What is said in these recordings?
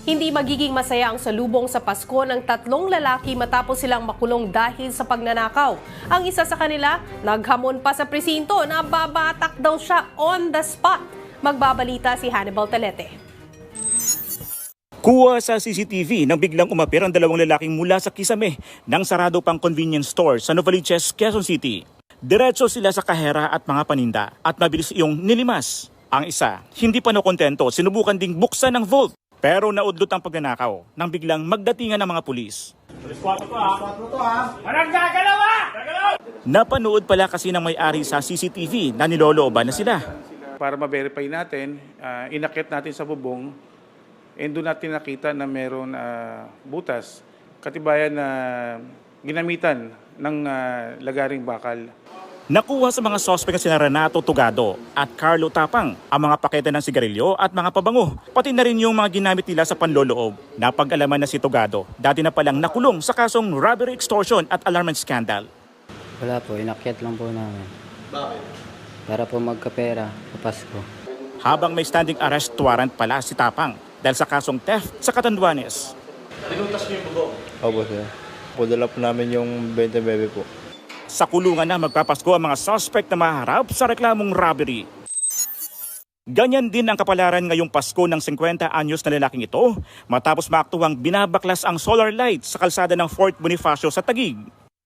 Hindi magiging masaya ang salubong sa Pasko ng tatlong lalaki matapos silang makulong dahil sa pagnanakaw. Ang isa sa kanila, naghamon pa sa presinto na babatak daw siya on the spot. Magbabalita si Hannibal Talete. Kuha sa CCTV nang biglang umapir ang dalawang lalaking mula sa kisame ng sarado pang convenience store sa Novaliches, Quezon City. Diretso sila sa kahera at mga paninda at mabilis iyong nilimas. Ang isa, hindi pa nakontento, sinubukan ding buksan ng vault. Pero naudlot ang pagnanakaw nang biglang magdatingan ng mga pulis. Napanood pala kasi ng may-ari sa CCTV na nilolooban na sila. para ma-verify natin, uh, inakit natin sa bubong, and doon natin nakita na meron ah, butas, katibayan na ginamitan ng ah, lagaring bakal. Nakuha sa mga sospek na sina Renato Tugado at Carlo Tapang ang mga pakete ng sigarilyo at mga pabango, pati na rin yung mga ginamit nila sa panloloob. Napag-alaman na si Tugado, dati na palang nakulong sa kasong robbery extortion at alarmant scandal. Wala po, inakyat lang po namin. Bakit? Para po magkapera sa Pasko. Habang may standing arrest warrant pala si Tapang dahil sa kasong theft sa Catanduanes. Opo, sir. Pudala po namin yung 20 bebe po. Sa kulungan na magpapasko ang mga suspect na maharap sa reklamong robbery. Ganyan din ang kapalaran ngayong Pasko ng 50 anyos na lalaking ito matapos maaktuwang binabaklas ang solar light sa kalsada ng Fort Bonifacio sa Tagig.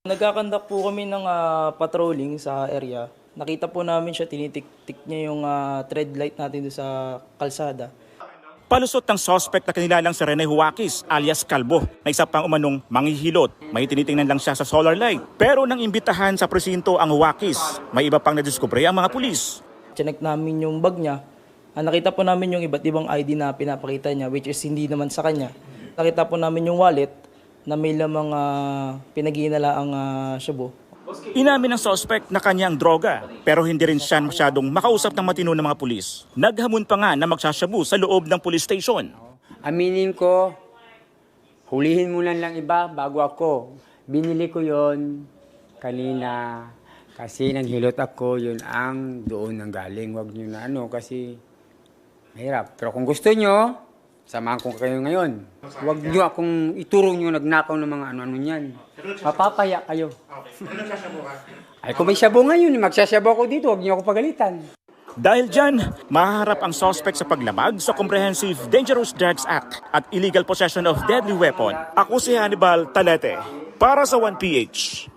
Nagkakandak po kami ng ah, patrolling sa area. Nakita po namin siya, tinitik-tik niya yung ah, tread light natin doon sa kalsada. Palusot ng suspect na kanilalang si Rene Huakis alias Kalbo na isa pang umanong manghihilot. May tinitingnan lang siya sa solar light. Pero nang imbitahan sa presinto ang Huakis, may iba pang nadiskubre ang mga pulis. Chinek namin yung bag niya. Ah, nakita po namin yung iba't ibang ID na pinapakita niya, which is hindi naman sa kanya. Nakita po namin yung wallet na may lamang uh, pinag-iinala ang ah, shabu. Inamin ng suspect na kanyang droga pero hindi rin siya masyadong makausap ng matino ng mga pulis. Naghamon pa nga na magsasyabu sa loob ng police station. Aminin ko, hulihin mo lang iba bago ako. Binili ko yon kanina kasi naghilot ako, yun ang doon ang galing. Huwag nyo na ano kasi mahirap. Pero kung gusto nyo, samahan ko kayo ngayon. Huwag nyo akong ituro nyo nagnakaw ng mga ano-ano niyan. Mapapaya kayo. Ay, kung may sabo ngayon, magsasabo ako dito, huwag nyo ako pagalitan. Dahil dyan, mahaharap ang suspect sa paglabag sa Comprehensive Dangerous Drugs Act at illegal possession of deadly weapon. Ako si Hannibal Talete para sa 1PH.